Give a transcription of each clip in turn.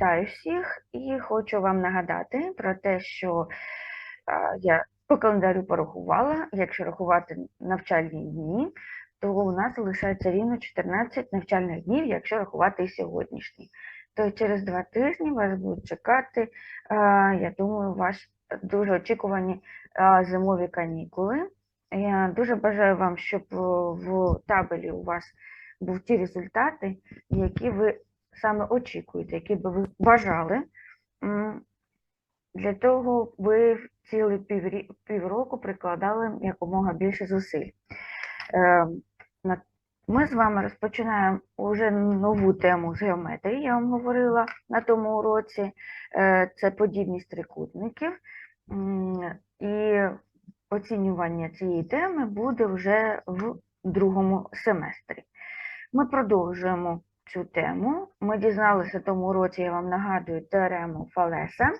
Вітаю всіх і хочу вам нагадати про те, що я по календарю порахувала, якщо рахувати навчальні дні, то у нас залишається рівно 14 навчальних днів, якщо рахувати і сьогоднішній. То через два тижні вас будуть чекати, я думаю, ваші дуже очікувані зимові канікули. Я дуже бажаю вам, щоб в табелі у вас був ті результати, які ви саме очікуєте, які би ви бажали. Для того ви цілий півроку прикладали якомога більше зусиль. Е, Ми з вами розпочинаємо уже нову тему з геометрії, я вам говорила на тому уроці. Е, Це подібність трикутників. І оцінювання цієї теми буде вже в другому семестрі. Ми продовжуємо цю тему. Ми дізналися тому році, я вам нагадую, теорему Фалеса.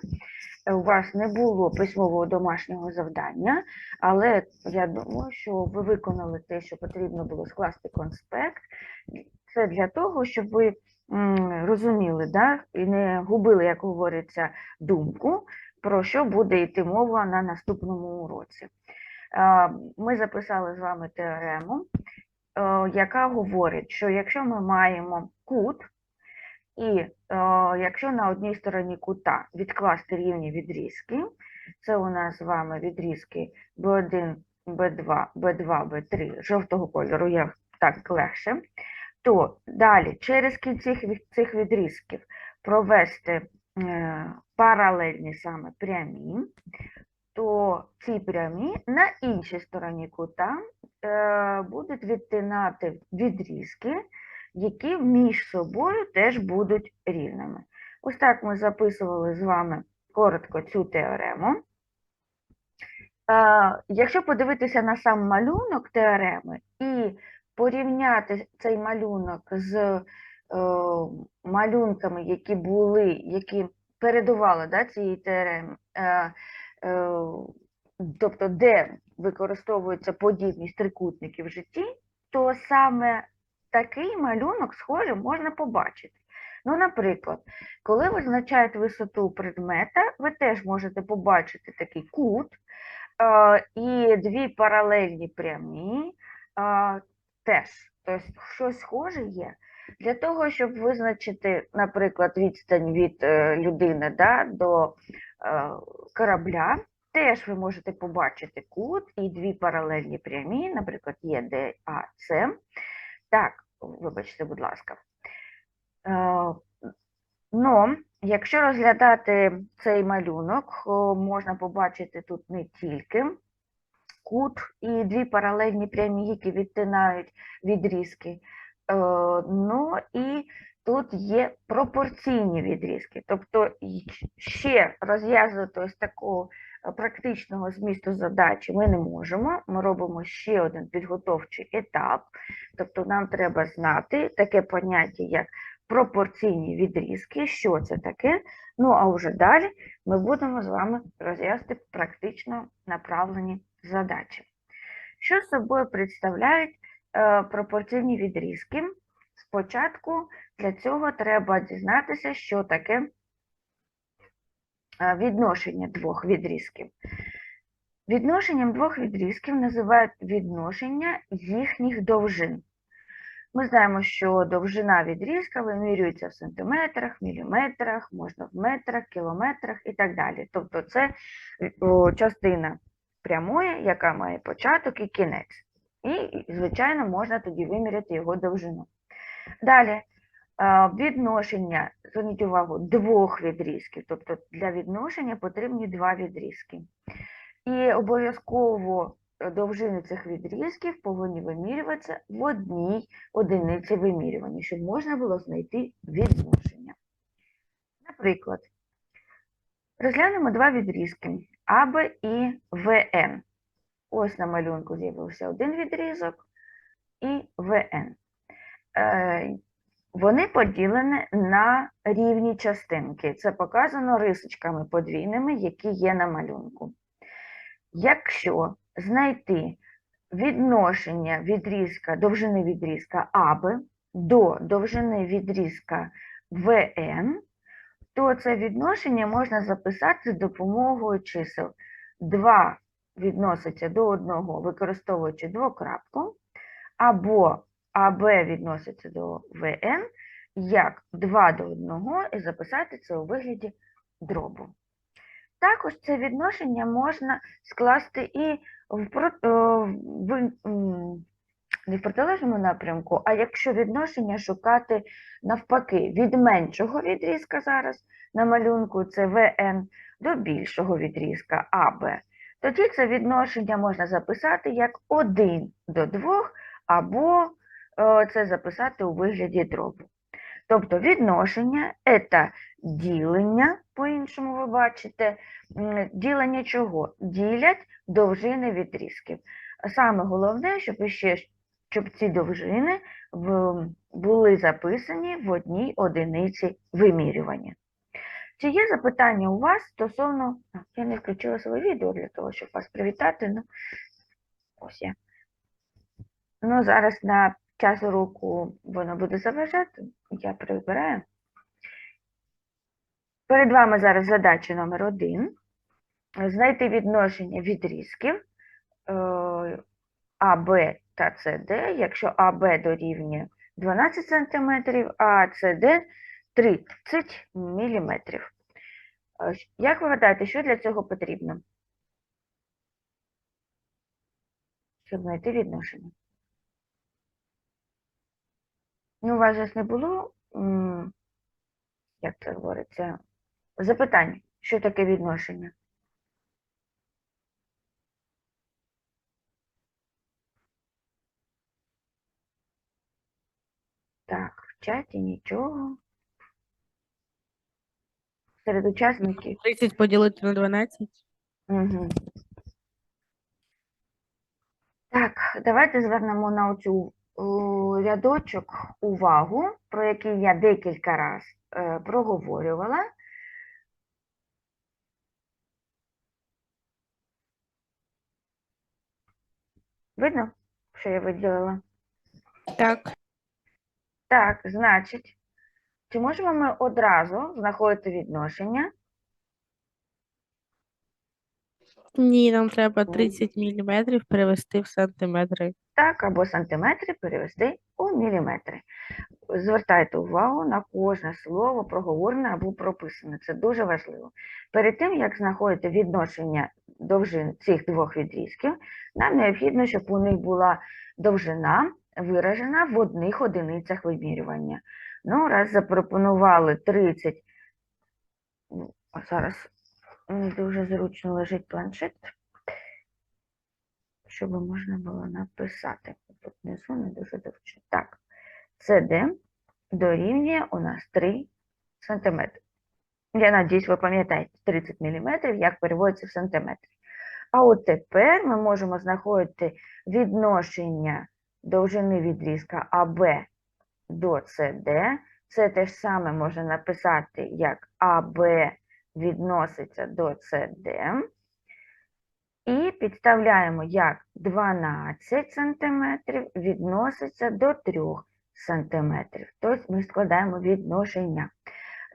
У вас не було письмового домашнього завдання, але я думаю, що ви виконали те, що потрібно було скласти конспект. Це для того, щоб ви розуміли, да, і не губили, як говориться, думку, про що буде йти мова на наступному уроці. Ми записали з вами теорему, яка говорить, що якщо ми маємо кут, і е, якщо на одній стороні кута відкласти рівні відрізки, це у нас з вами відрізки B1, B2, B2, B3 жовтого кольору, є так легше, то далі через кінці цих відрізків провести е, паралельні саме прямі, то ці прямі на іншій стороні кута е, будуть відтинати відрізки, які між собою теж будуть рівними. Ось так ми записували з вами коротко цю теорему. Е, Якщо подивитися на сам малюнок теореми і порівняти цей малюнок з е, малюнками, які були, які передували да, цієї теореми, е, е, тобто де використовується подібність трикутників в житті, то саме такий малюнок схожий можна побачити. Ну, наприклад, коли визначають висоту предмета, ви теж можете побачити такий кут е, і дві паралельні прямі е, теж. Тобто щось схоже є. Для того, щоб визначити, наприклад, відстань від е, людини да, до е, корабля, теж ви можете побачити кут і дві паралельні прямі, наприклад, є Д, А, С. Так, вибачте, будь ласка. Е, Ну, якщо розглядати цей малюнок, можна побачити тут не тільки кут і дві паралельні прямі, які відтинають відрізки, е, ну і тут є пропорційні відрізки. Тобто ще розв'язувати ось е, практичного змісту задачі ми не можемо. Ми робимо ще один підготовчий етап. Тобто нам треба знати таке поняття, як пропорційні відрізки, що це таке. Ну, а вже далі ми будемо з вами розв'язати практично направлені задачі. Що собою представляють е, пропорційні відрізки? Спочатку для цього треба дізнатися, що таке відношення двох відрізків. Відношенням двох відрізків називають відношення їхніх довжин. Ми знаємо, що довжина відрізка вимірюється в сантиметрах, міліметрах, можна в метрах, кілометрах і так далі. Тобто це частина прямої, яка має початок і кінець. І, звичайно, можна тоді виміряти його довжину. Далі, е, відношення, зверніть увагу, двох відрізків. Тобто для відношення потрібні два відрізки. І обов'язково е, довжини цих відрізків повинні вимірюватися в одній одиниці вимірювання, щоб можна було знайти відношення. Наприклад, розглянемо два відрізки АБ і ВН. Ось на малюнку з'явився один відрізок і ВН. Вони поділені на рівні частинки. Це показано рисочками подвійними, які є на малюнку. Якщо знайти відношення відрізка, довжини відрізка АБ до довжини відрізка ВН, то це відношення можна записати з допомогою чисел. 2 відноситься до 1, використовуючи двокрапку, або АБ відноситься до ВН, як 2 до 1, і записати це у вигляді дробу. Також це відношення можна скласти і в, е, в, не в протилежному напрямку, а якщо відношення шукати навпаки від меншого відрізка зараз на малюнку це ВН до більшого відрізка АБ, тоді це відношення можна записати як 1 до 2 або це записати у вигляді дробу. Тобто відношення це ділення, по-іншому ви бачите, ділення чого? Ділять довжини відрізків. Саме головне, щоб іще щоб ці довжини були записані в одній одиниці вимірювання. Чи є запитання у вас стосовно. Я не включила своє відео для того, щоб вас привітати. Ну, ось я. Ну, зараз на час уроку воно буде заважати. Я прибираю. Перед вами зараз задача номер один. Знайти відношення відрізків е, АБ та СД, якщо АБ дорівнює 12 см, а СД 30 мм. Як ви гадаєте, що для цього потрібно? Щоб знайти відношення. Ну, у вас же не було, як це говориться, запитань, що таке відношення? Так, в чаті нічого. Серед учасників. 30 поділити на 12. Угу. Так, давайте звернемо на оцю рядочок увагу, про який я декілька разів е, проговорювала. Видно, що я виділила? Так. Так, значить, чи можемо ми одразу знаходити відношення? Ні, нам треба 30 мм перевести в сантиметри. Так, або сантиметри перевести у міліметри. Звертайте увагу на кожне слово проговорене або прописане. Це дуже важливо. Перед тим, як знаходити відношення довжин цих двох відрізків, нам необхідно, щоб у них була довжина виражена в одних одиницях вимірювання. Ну, раз запропонували 30, ну, зараз дуже зручно лежить планшет, щоб можна було написати. Тут внизу не дуже зручно. Так, CD дорівнює у нас 3 см. Я надіюсь, ви пам'ятаєте 30 мм, як переводиться в сантиметри. А от тепер ми можемо знаходити відношення довжини відрізка АБ до CD. Це те ж саме можна написати, як АБ відноситься до CD. І підставляємо, як 12 см відноситься до 3 см. Тобто ми складаємо відношення.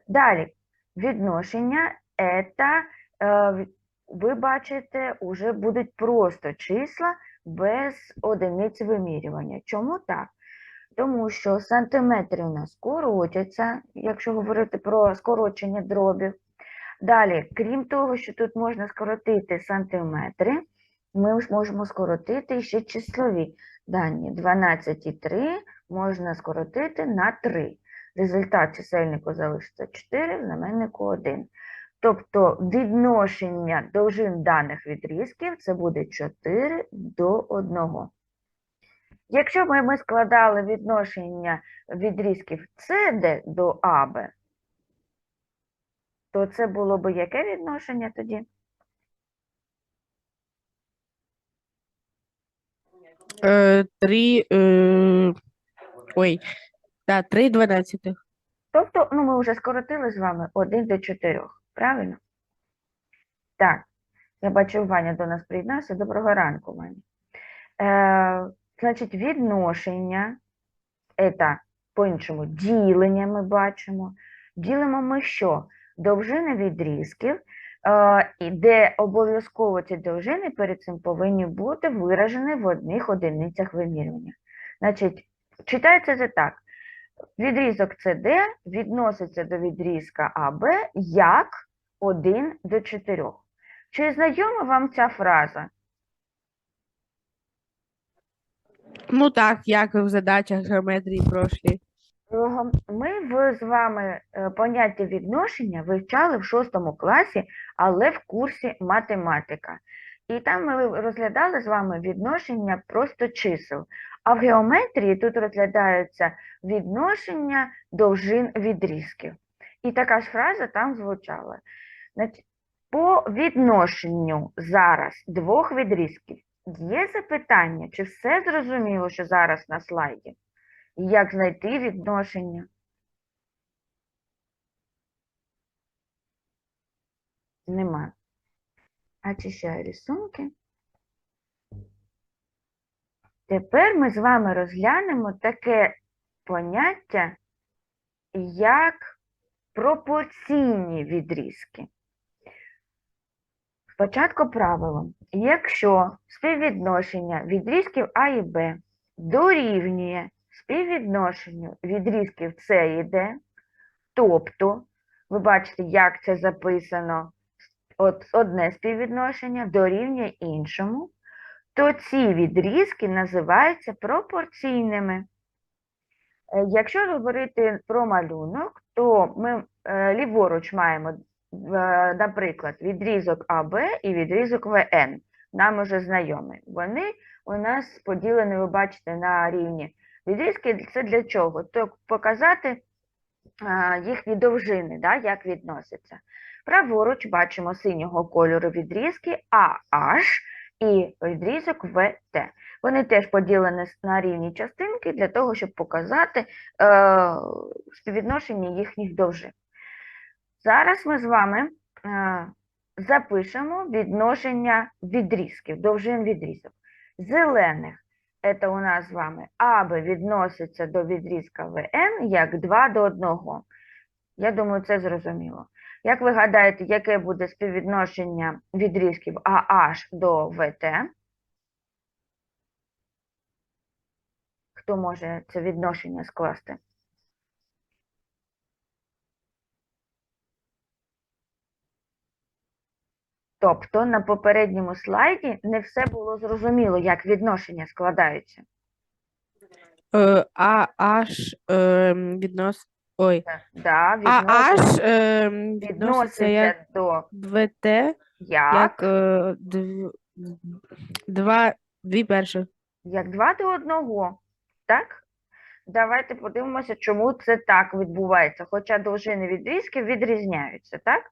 Далі, відношення это, е, ви бачите, вже будуть просто числа без одиниць вимірювання. Чому так? Тому що сантиметри у нас скоротяться, якщо говорити про скорочення дробів. Далі, крім того, що тут можна скоротити сантиметри, ми можемо скоротити ще числові дані. 12,3 можна скоротити на 3. Результат чисельнику залишиться 4, в знаменнику 1. Тобто відношення довжин даних відрізків це буде 4 до 1. Якщо б ми складали відношення відрізків CD до AB, то це було б яке відношення тоді? Е, 3. Е, ой. Да, 3 дванадцятих. Тобто, ну ми вже скоротили з вами 1 до 4, правильно? Так, я бачу, Ваня до нас приєднався. Доброго ранку, Ваня. Е, значить, відношення, це по-іншому, ділення ми бачимо. Ділимо ми що? Довжини відрізків, е, де обов'язково ці довжини перед цим повинні бути виражені в одних одиницях вимірювання. Значить, читається це так. Відрізок CD відноситься до відрізка АБ як 1 до 4. Чи знайома вам ця фраза? Ну так, як в задачах геометрії прошлі. Ми з вами е, поняття відношення вивчали в шостому класі, але в курсі математика. І там ми розглядали з вами відношення просто чисел. А в геометрії тут розглядаються відношення довжин відрізків. І така ж фраза там звучала. По відношенню зараз двох відрізків є запитання, чи все зрозуміло, що зараз на слайді? І Як знайти відношення? Нема. Очищаю рисунки. Тепер ми з вами розглянемо таке поняття, як пропорційні відрізки. Спочатку правило. Якщо співвідношення відрізків А і Б дорівнює співвідношенню відрізків і Д, тобто, ви бачите, як це записано, одне співвідношення дорівнює іншому, то ці відрізки називаються пропорційними. Е, Якщо говорити про малюнок, то ми е, ліворуч маємо, е, наприклад, відрізок АБ і відрізок ВН. Нам уже знайомі. Вони у нас поділені, ви бачите, на рівні відрізки. Це для чого? То показати їхні довжини, да, як відносяться. Праворуч бачимо синього кольору відрізки AH і відрізок VT. Вони теж поділені на рівні частинки для того, щоб показати е, співвідношення їхніх довжин. Зараз ми з вами е, запишемо відношення відрізків, довжин відрізок. Зелених це у нас з вами АБ відноситься до відрізка ВН як 2 до 1. Я думаю, це зрозуміло. Як ви гадаєте, яке буде співвідношення відрізків AH до ВТ? Хто може це відношення скласти? Тобто на попередньому слайді не все було зрозуміло, як відношення складаються. Е, А аж е, віднос... Ой. Да, А аж е, відноситься як до ВТ, як, як е, дв... два, дві перших. як 2 до 1. Так? Давайте подивимося, чому це так відбувається, хоча довжини відрізків відрізняються, так?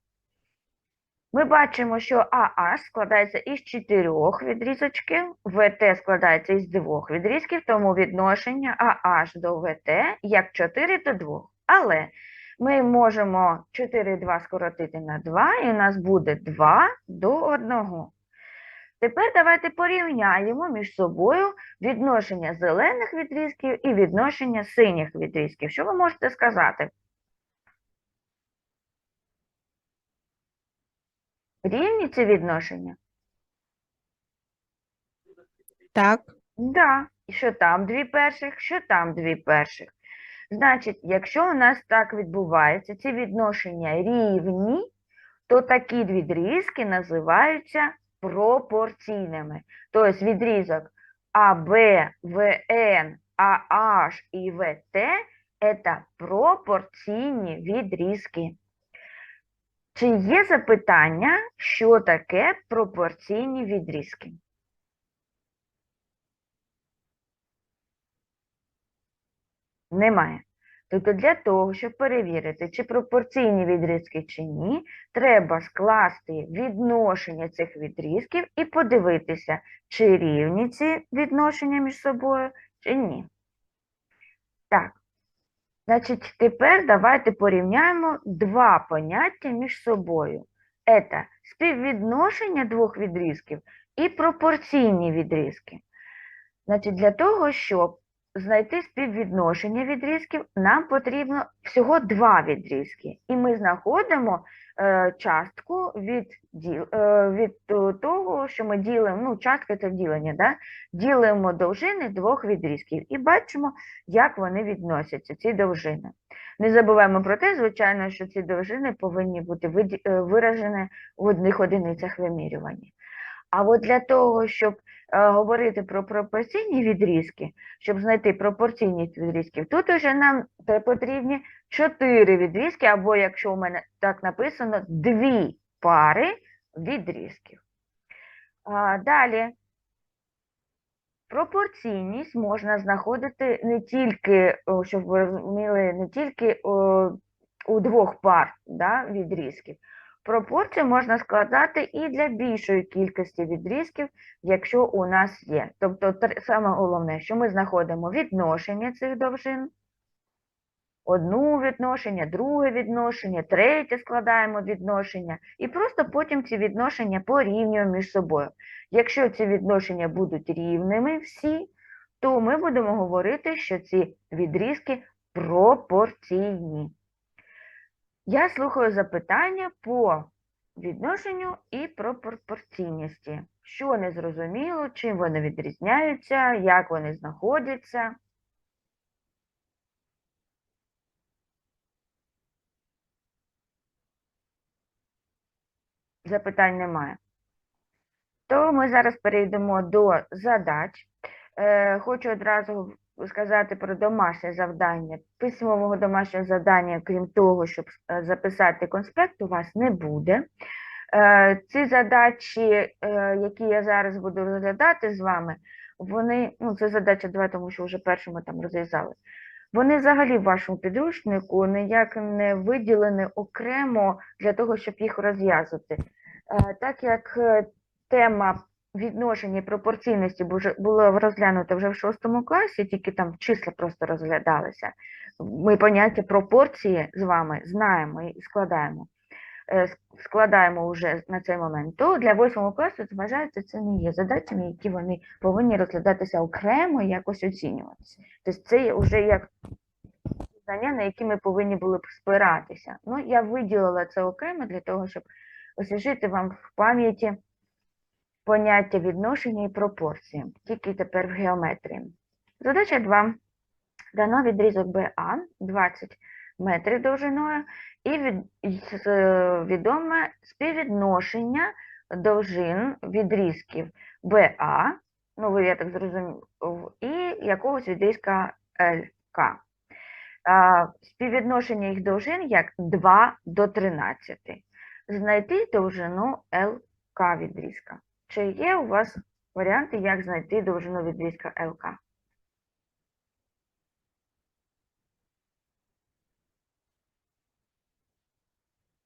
Ми бачимо, що AH складається із чотирьох відрізочків, ВТ складається із двох відрізків, тому відношення AH до ВТ як 4 до 2. Але ми можемо 4 2 скоротити на 2, і у нас буде 2 до 1. Тепер давайте порівняємо між собою відношення зелених відрізків і відношення синіх відрізків. Що ви можете сказати? Рівні ці відношення? Так. Да. І що там дві перших, що там дві перших. Значить, якщо у нас так відбувається, ці відношення рівні, то такі відрізки називаються пропорційними. Тобто відрізок АБ, ВН, АH і ВТ – це пропорційні відрізки. Чи є запитання, що таке пропорційні відрізки? Немає. Тобто для того, щоб перевірити, чи пропорційні відрізки чи ні, треба скласти відношення цих відрізків і подивитися, чи рівні ці відношення між собою, чи ні. Так, значить, тепер давайте порівняємо два поняття між собою. Це співвідношення двох відрізків і пропорційні відрізки. Значить, для того, щоб знайти співвідношення відрізків, нам потрібно всього два відрізки. І ми знаходимо частку від, е, від е, того, що ми ділимо, ну, частка це ділення, да? ділимо довжини двох відрізків і бачимо, як вони відносяться, ці довжини. Не забуваємо про те, звичайно, що ці довжини повинні бути е, виражені в одних одиницях вимірювання. А от для того, щоб е, говорити про пропорційні відрізки, щоб знайти пропорційність відрізків, тут уже нам потрібні чотири відрізки, або, якщо у мене так написано, дві пари відрізків. А, далі. Пропорційність можна знаходити не тільки, щоб ви розуміли, не тільки о, у двох пар да, відрізків. Пропорцію можна складати і для більшої кількості відрізків, якщо у нас є. Тобто, саме головне, що ми знаходимо відношення цих довжин, одну відношення, друге відношення, третє складаємо відношення, і просто потім ці відношення порівнюємо між собою. Якщо ці відношення будуть рівними всі, то ми будемо говорити, що ці відрізки пропорційні. Я слухаю запитання по відношенню і про пропорційності. Що не зрозуміло, чим вони відрізняються, як вони знаходяться. Запитань немає. То ми зараз перейдемо до задач. Е, хочу одразу сказати про домашнє завдання. Письмового домашнього завдання, крім того, щоб е, записати конспект, у вас не буде. Е, ці задачі, які я зараз буду розглядати з вами, вони, ну це задача 2, тому що вже першу ми там розв'язали. Вони взагалі в вашому підручнику ніяк не виділені окремо для того, щоб їх розв'язати. Е, Так як е, тема відношення пропорційності була розглянута вже в шостому класі, тільки там числа просто розглядалися. Ми поняття пропорції з вами знаємо і складаємо. Е, Складаємо вже на цей момент, то для восьмого класу вважається, це не є задачами, які вони повинні розглядатися окремо і якось оцінюватися. Тобто це вже як знання, на які ми повинні були б спиратися. Ну, я виділила це окремо для того, щоб освіжити вам в пам'яті поняття відношення і пропорції, тільки тепер в геометрії. Задача 2. Дано відрізок БА 20 метрів довжиною і від, відоме співвідношення довжин відрізків БА, ну ви я так зрозумів, і якогось відрізка ЛК. Співвідношення їх довжин як 2 до 13. Знайти довжину ЛК відрізка. Чи є у вас варіанти, як знайти довжину відрізка ЛК?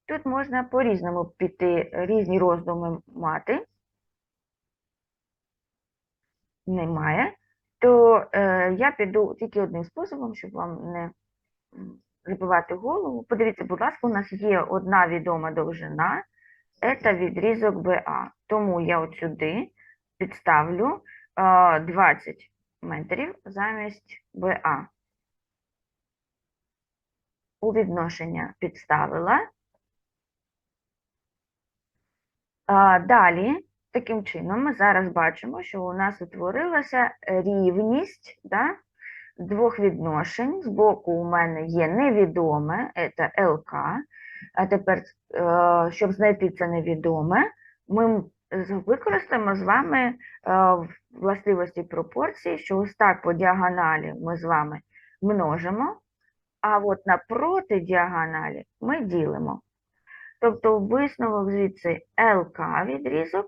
Тут можна по-різному піти, різні роздуми мати. Немає. То е, я піду тільки одним способом, щоб вам не забивати голову. Подивіться, будь ласка, у нас є одна відома довжина, це відрізок БА. Тому я от сюди підставлю е, 20 метрів замість БА. У відношення підставила. Далі, таким чином, ми зараз бачимо, що у нас утворилася рівність да, двох відношень. Збоку у мене є невідоме, це ЛК. А тепер, е, щоб знайти це невідоме, ми використаємо з вами е, властивості пропорції, що ось так по діагоналі ми з вами множимо, а от напроти діагоналі ми ділимо. Тобто висновок звідси ЛК відрізок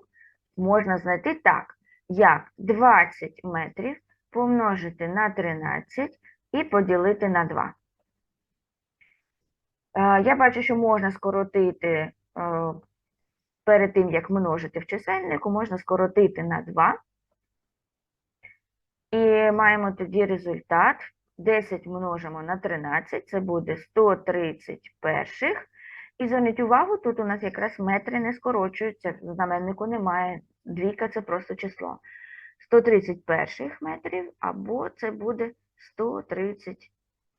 можна знайти так, як 20 метрів помножити на 13 і поділити на 2. Е, Я бачу, що можна скоротити е, перед тим, як множити в чисельнику, можна скоротити на 2. І маємо тоді результат. 10 множимо на 13, це буде 130 перших. І зверніть увагу, тут у нас якраз метри не скорочуються, знаменнику немає. Двійка це просто число. 130 перших метрів, або це буде 130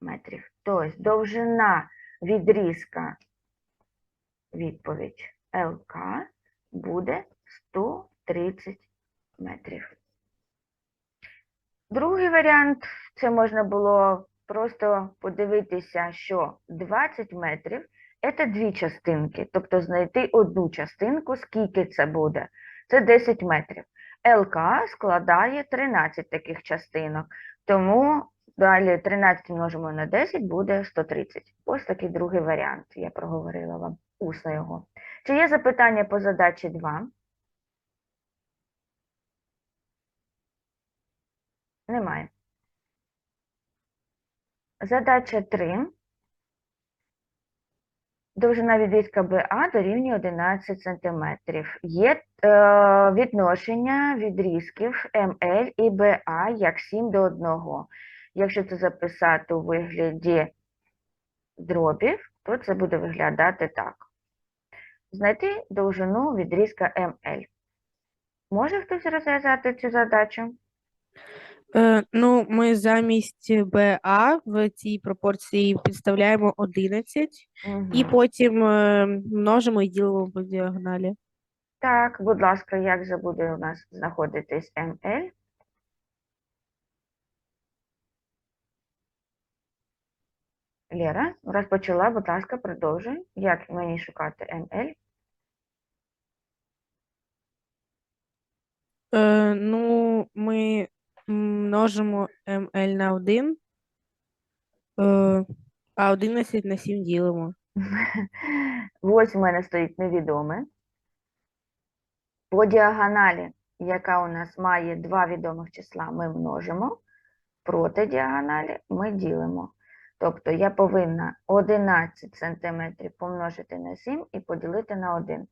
метрів. Тобто довжина відрізка відповідь ЛК буде 130 метрів. Другий варіант це можна було просто подивитися, що 20 метрів це дві частинки, тобто знайти одну частинку, скільки це буде. Це 10 метрів. ЛК складає 13 таких частинок, тому далі 13 множимо на 10 буде 130. Ось такий другий варіант, я проговорила вам усно його. Чи є запитання по задачі 2? Немає. Задача 3. Довжина відрізка БА дорівнює 11 см. Є е, відношення відрізків МЛ і БА як 7 до 1. Якщо це записати у вигляді дробів, то це буде виглядати так. Знайти довжину відрізка МЛ. Може хтось розв'язати цю задачу? Е, ну, ми замість БА в цій пропорції підставляємо 11 і потім е, множимо і ділимо по діагоналі. Так, будь ласка, як же буде у нас знаходитись МЛ? Лера, розпочала, будь ласка, продовжуй. Як мені шукати МЛ? Е, ну, ми множимо МЛ на 1, е, а 11 на 7 ділимо. Ось у мене стоїть невідоме. По діагоналі, яка у нас має два відомих числа, ми множимо. Проти діагоналі ми ділимо. Тобто я повинна 11 см помножити на 7 і поділити на 1.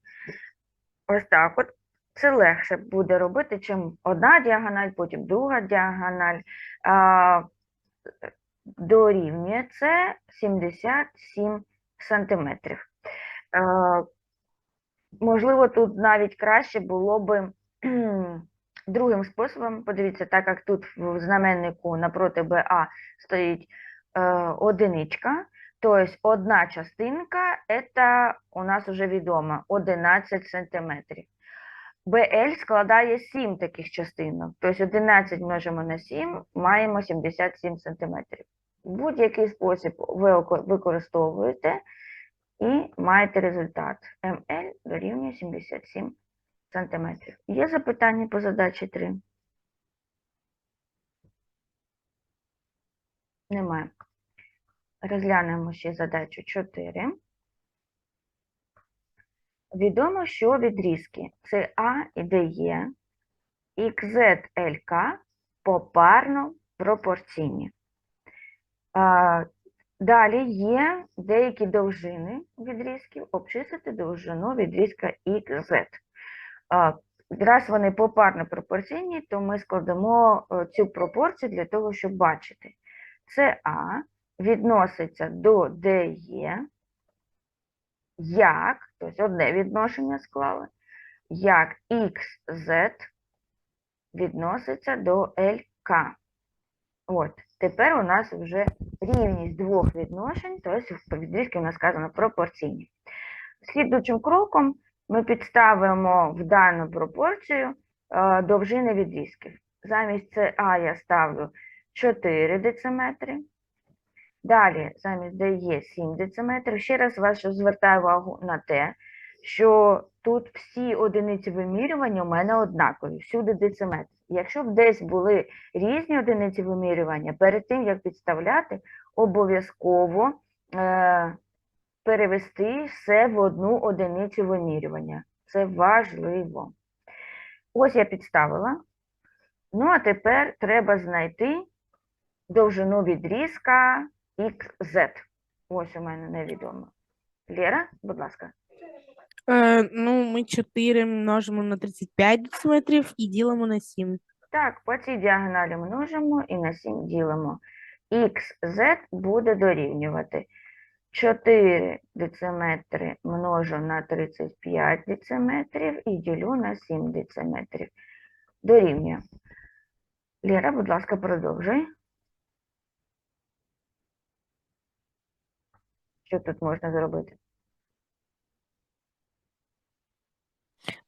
Ось так от. Це легше буде робити, чим одна діагональ, потім друга діагональ. А, дорівнює це 77 сантиметрів. Е, Можливо, тут навіть краще було би другим способом. Подивіться, так як тут в знаменнику напроти БА стоїть е, одиничка, тобто одна частинка це у нас вже відомо 11 сантиметрів. БЛ складає 7 таких частинок, тобто 11 множимо на 7, маємо 77 сантиметрів. Будь-який спосіб ви використовуєте і маєте результат. МЛ дорівнює 77 сантиметрів. Є запитання по задачі 3? Немає. Розглянемо ще задачу 4. Відомо, що відрізки СА і ДЕ, XZ, LK попарно пропорційні. Далі є деякі довжини відрізків, обчислити довжину відрізка. А, Раз вони попарно пропорційні, то ми складемо е, цю пропорцію для того, щоб бачити. СА відноситься до ДЕ як, тобто одне відношення склали, як XZ відноситься до LK. От, тепер у нас вже рівність двох відношень, тобто в відрізки у нас сказано пропорційні. Слідуючим кроком ми підставимо в дану пропорцію е, довжини відрізків. Замість СА я ставлю 4 дециметри. Далі, замість ДЕ є 7 дециметрів. Ще раз вашу звертаю увагу на те, що тут всі одиниці вимірювання у мене однакові, всюди дециметр. Якщо б десь були різні одиниці вимірювання, перед тим, як підставляти, обов'язково е, перевести все в одну одиницю вимірювання. Це важливо. Ось я підставила. Ну, а тепер треба знайти довжину відрізка XZ. Ось у мене невідомо. Лера, будь ласка. Е, ну, ми 4 множимо на 35 дециметрів і ділимо на 7. Так, по цій діагоналі множимо і на 7 ділимо. XZ буде дорівнювати 4 дециметри множу на 35 дециметрів і ділю на 7 дециметрів. Дорівнює. Лера, будь ласка, продовжуй. Що тут можна зробити?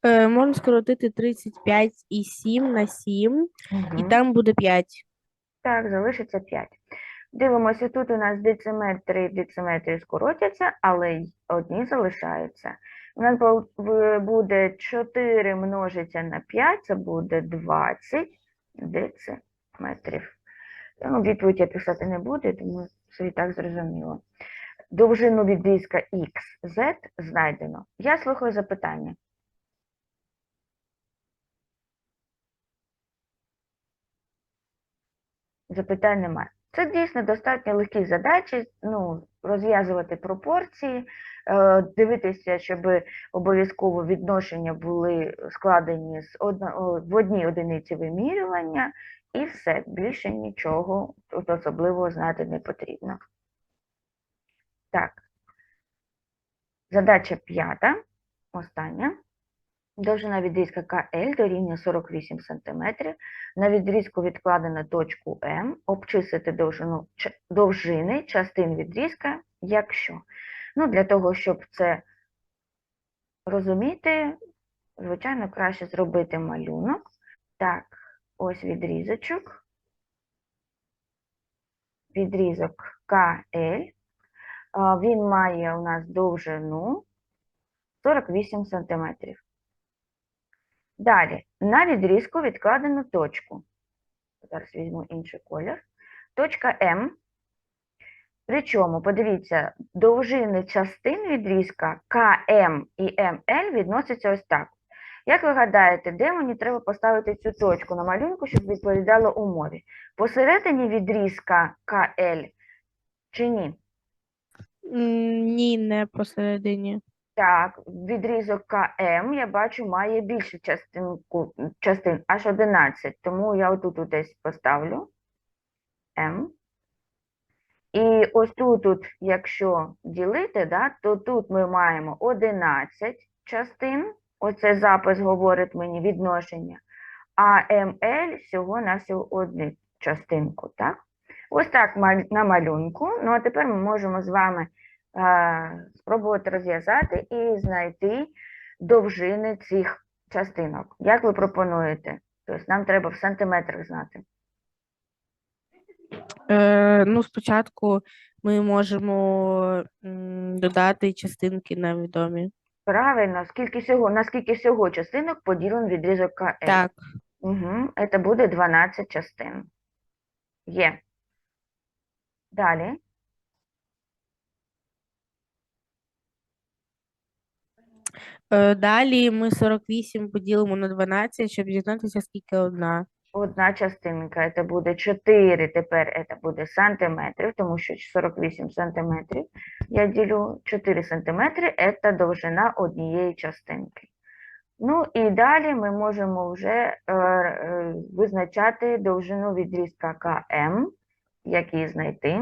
Е, можна скоротити 35 і 7 на 7, і Мгм. там буде 5. Так, залишиться 5. Дивимося, тут у нас дециметри, дециметри скоротяться, але й одні залишаються. У нас бу- в- буде 4 множиться на 5, це буде 20 дециметрів. Ну, відповідь я писати не буду, тому все і так зрозуміло. Довжину відрізка XZ знайдено. Я слухаю запитання. Запитань немає. Це дійсно достатньо легкі задачі, ну, розв'язувати пропорції, е, дивитися, щоб обов'язково відношення були складені з одно, в одній одиниці вимірювання, і все, більше нічого тут особливого знати не потрібно. Так. Задача п'ята, остання. Довжина відрізка КЛ дорівнює 48 см. На відрізку відкладено точку М. Обчислити довжину, довжини частин відрізка, якщо. Ну, для того, щоб це розуміти, звичайно, краще зробити малюнок. Так, ось відрізочок. Відрізок КЛ. Він має у нас довжину 48 см. Далі, на відрізку відкладено точку. Зараз візьму інший колір. Точка М. Причому, подивіться, довжини частин відрізка КМ і МЛ відносяться ось так. Як ви гадаєте, де мені треба поставити цю точку на малюнку, щоб відповідало умові? Посередині відрізка КЛ чи ні? Ні, не посередині. Так, відрізок КМ, я бачу, має більшу частинку, частин, аж 11, тому я отут десь поставлю М. І ось тут, тут, якщо ділити, да, то тут ми маємо 11 частин, оце запис говорить мені відношення, а МЛ всього на всього одну частинку, так? Ось так на малюнку. Ну, а тепер ми можемо з вами е, спробувати розв'язати і знайти довжини цих частинок. Як ви пропонуєте? Тобто нам треба в сантиметрах знати. Е, ну, спочатку ми можемо додати частинки невідомі. Правильно, скільки всього, наскільки всього частинок поділен відрізок КЛ? Так, Угу, це буде 12 частин. Є. Далі. е, далі ми 48 поділимо на 12, щоб дізнатися, скільки одна. Одна частинка, це буде 4, тепер це буде сантиметрів, тому що 48 сантиметрів. Я ділю 4 сантиметри, це довжина однієї частинки. Ну і далі ми можемо вже е, е, визначати довжину відрізка КМ, який знайти.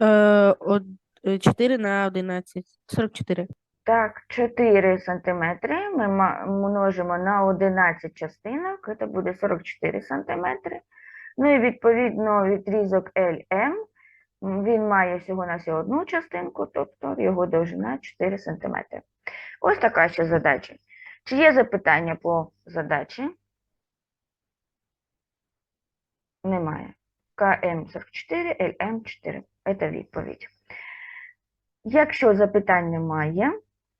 Е, од, е, 4 на 11. 44. Так, 4 сантиметри ми множимо на 11 частинок, це буде 44 сантиметри. Ну і відповідно відрізок LM, він має всього на всього одну частинку, тобто його довжина 4 сантиметри. Ось така ще задача. Чи є запитання по задачі? Немає. КМ 44, ЛМ 4. Це відповідь. Якщо запитань немає,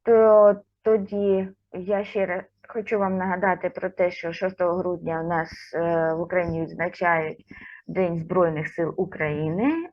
то тоді я ще раз хочу вам нагадати про те, що 6 грудня у нас е, в Україні відзначають День Збройних сил України.